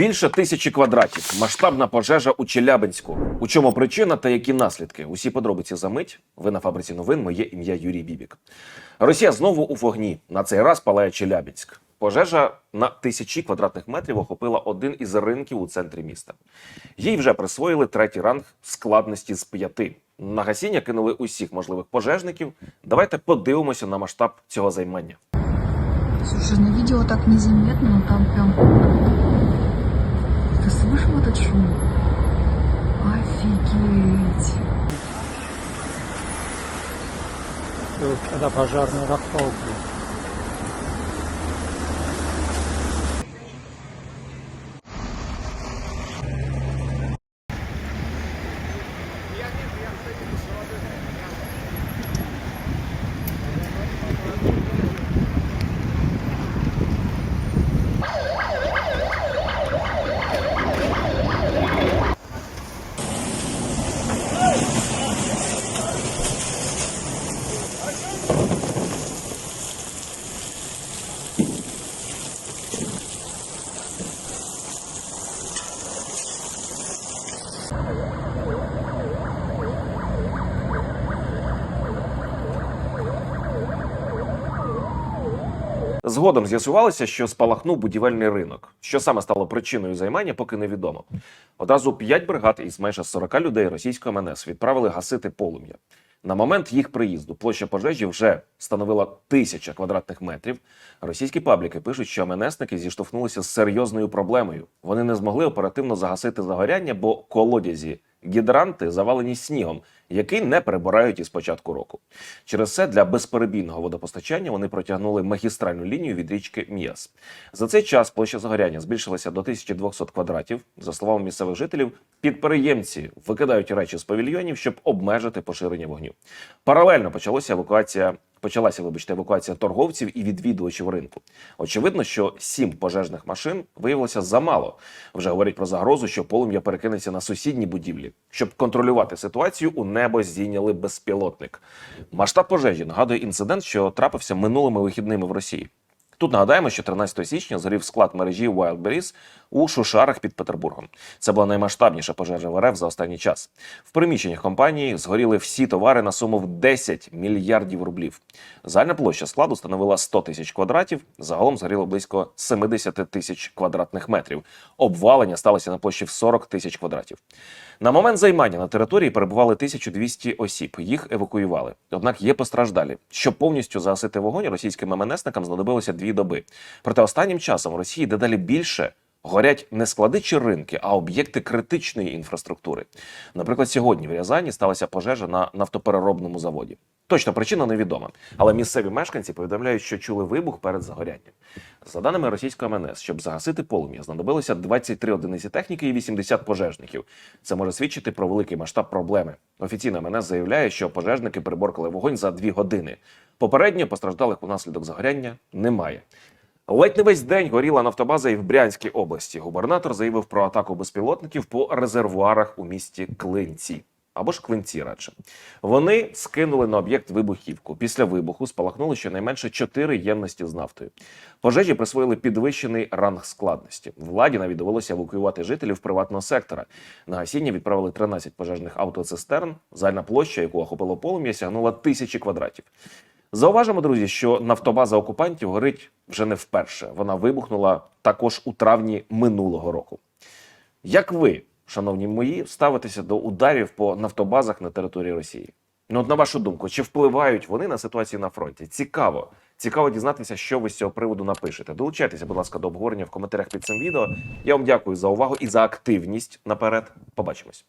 Більше тисячі квадратів. Масштабна пожежа у Челябинську. У чому причина та які наслідки? Усі подробиці за мить. Ви на фабриці новин. Моє ім'я Юрій Бібік. Росія знову у вогні. На цей раз палає Челябинськ. Пожежа на тисячі квадратних метрів охопила один із ринків у центрі міста. Їй вже присвоїли третій ранг складності з п'яти. На гасіння кинули усіх можливих пожежників. Давайте подивимося на масштаб цього займання. Слушай, на видео так незаметно, там прям Ты слышал этот шум? Офигеть. Вот когда пожарный расколки. Згодом з'ясувалося, що спалахнув будівельний ринок. Що саме стало причиною займання, поки невідомо. Одразу п'ять бригад із майже 40 людей російського МНС відправили гасити полум'я. На момент їх приїзду площа пожежі вже становила тисяча квадратних метрів. Російські пабліки пишуть, що МНСники зіштовхнулися з серйозною проблемою. Вони не змогли оперативно загасити загоряння, бо колодязі гідранти завалені снігом, який не перебирають із початку року. Через це для безперебійного водопостачання вони протягнули магістральну лінію від річки Міас. За цей час площа загоряння збільшилася до 1200 квадратів. За словами місцевих жителів, підприємці викидають речі з павільйонів, щоб обмежити поширення вогню. Паралельно почалася евакуація. Почалася, вибачте, евакуація торговців і відвідувачів ринку. Очевидно, що сім пожежних машин виявилося замало. Вже говорять про загрозу, що полум'я перекинеться на сусідні будівлі. Щоб контролювати ситуацію, у небо здійняли безпілотник. Масштаб пожежі нагадує інцидент, що трапився минулими вихідними в Росії. Тут нагадаємо, що 13 січня згорів склад мережі Wildberries у Шушарах під Петербургом. Це була наймасштабніша пожежа в РФ за останній час. В приміщеннях компанії згоріли всі товари на суму в 10 мільярдів рублів. Загальна площа складу становила 100 тисяч квадратів. Загалом згоріло близько 70 тисяч квадратних метрів. Обвалення сталося на площі в 40 тисяч квадратів. На момент займання на території перебували 1200 осіб. Їх евакуювали. Однак є постраждалі. Щоб повністю загасити вогонь, російським МНСникам знадобилося дві доби. Проте останнім часом Росії дедалі більше горять не склади чи ринки, а об'єкти критичної інфраструктури. Наприклад, сьогодні в Рязані сталася пожежа на нафтопереробному заводі. Точно причина невідома, але місцеві мешканці повідомляють, що чули вибух перед загорянням. За даними російського МНС, щоб загасити полум'я, знадобилося 23 одиниці техніки і 80 пожежників. Це може свідчити про великий масштаб проблеми. Офіційно МНС заявляє, що пожежники приборкали вогонь за дві години. Попередньо постраждалих унаслідок загоряння немає. Ледь не весь день горіла нафтобаза і в Брянській області. Губернатор заявив про атаку безпілотників по резервуарах у місті Клинці. Або ж клинці радше. Вони скинули на об'єкт вибухівку. Після вибуху спалахнули щонайменше чотири ємності з нафтою. Пожежі присвоїли підвищений ранг складності. Владі навіть довелося евакуювати жителів приватного сектора. На гасіння відправили 13 пожежних автоцистерн. Загальна площа, яку охопило полум'я, сягнула тисячі квадратів. Зауважимо, друзі, що нафтобаза окупантів горить вже не вперше. Вона вибухнула також у травні минулого року. Як ви, шановні мої, ставитеся до ударів по нафтобазах на території Росії? Ну, от на вашу думку, чи впливають вони на ситуацію на фронті? Цікаво. Цікаво дізнатися, що ви з цього приводу напишете. Долучайтеся, будь ласка, до обговорення в коментарях під цим відео. Я вам дякую за увагу і за активність наперед. Побачимось.